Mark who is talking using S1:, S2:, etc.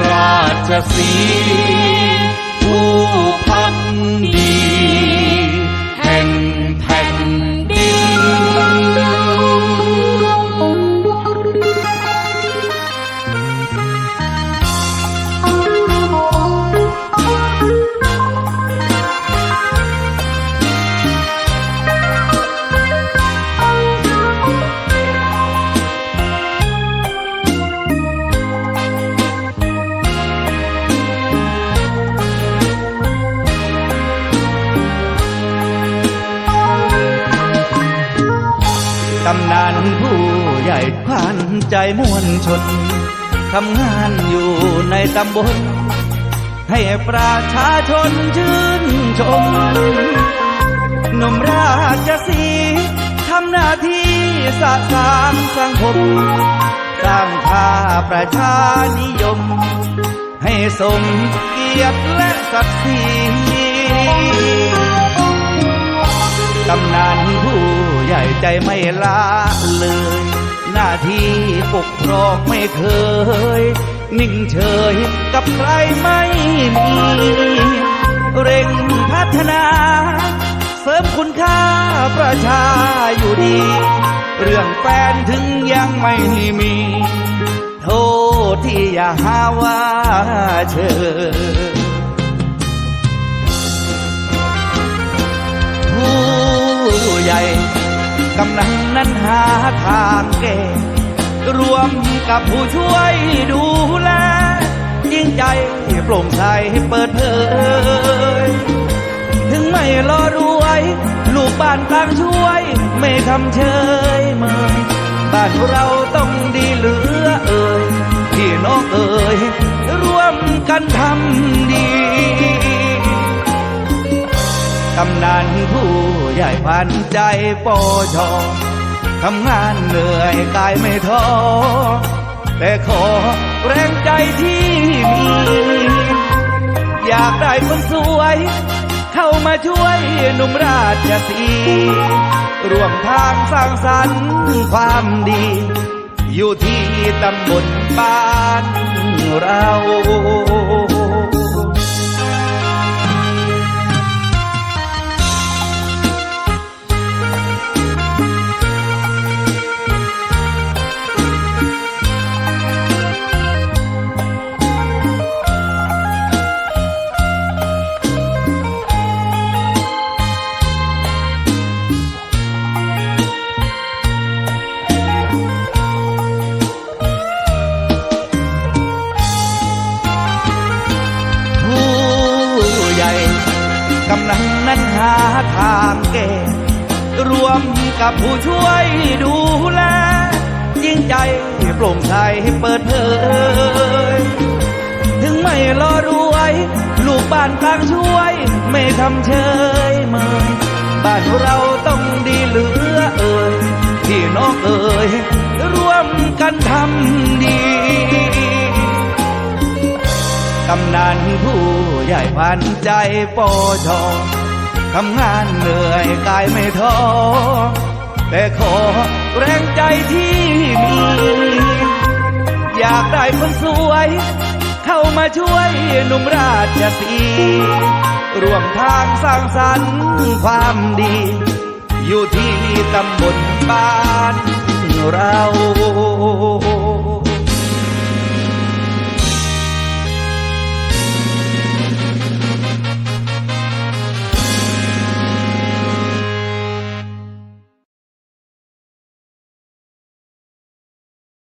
S1: ราชสีผู้พันดี
S2: กำนันผู้ใหญ่ขวัญใจมวลชน ทำงานอยู่ในตำบล ให้ประชาชนชื่นชมหนุ่มราชสีทำหน้าที่สะสางสังคม สร้างค่าประชานิยม ให้สมเกียรติและศักดิ์ศรีกำนันผู้ ใหญ่ใจไม่ละเลย หน้าที่ปกครองไม่เคย นิ่งเฉยกับใครไม่มี เร่งพัฒนา เสริมคุณค่าประชาอยู่ดี เรื่องแฟนถึงยังไม่มี โทษที่อย่าหาว่าเชย กำลังนั้นหาทางแก้รวมกับผู้ช่วยดูแลยิ่งใจโปร่งใสเปิดเผย ถึงไม่รอรวย ลูกบ้านต่างช่วย ไม่ทำเชยเมยบ้านเราต้องดีเหลือเอ่ยพี่น้องเอ่ยร่วมกันทำดีำนันผู้ใหญ่พันใจปอชอทำงานเหนื่อยกายไม่ท้อแต่ขอแรงใจที่มี อยากได้คนสวย เข้ามาช่วยหนุ่มราชสีร่วมทางสร้างสรรค์ความดี อยู่ที่ตำบลบ้านเรา ทางแก้รวมกับผู้ช่วยดูแล ยิ่งใจโปร่งใสเปิดเผยถึงไม่รอรวย ลูกบ้านต่างช่วย ไม่ทำเชยเมยบ้านเราต้องดีเหลือเอ่ยพี่น้องเอ่ยร่วมกันทำดีกำนันผู้ใหญ่พันใจปอชอ ทำงานเหนื่อยกายไม่ท้อแต่ขอแรงใจที่มี อยากได้คนสวย เข้ามาช่วยหนุ่มราชสีร่วมทางสร้างสรรค์ความดี อยู่ที่ตำบลบ้านเรา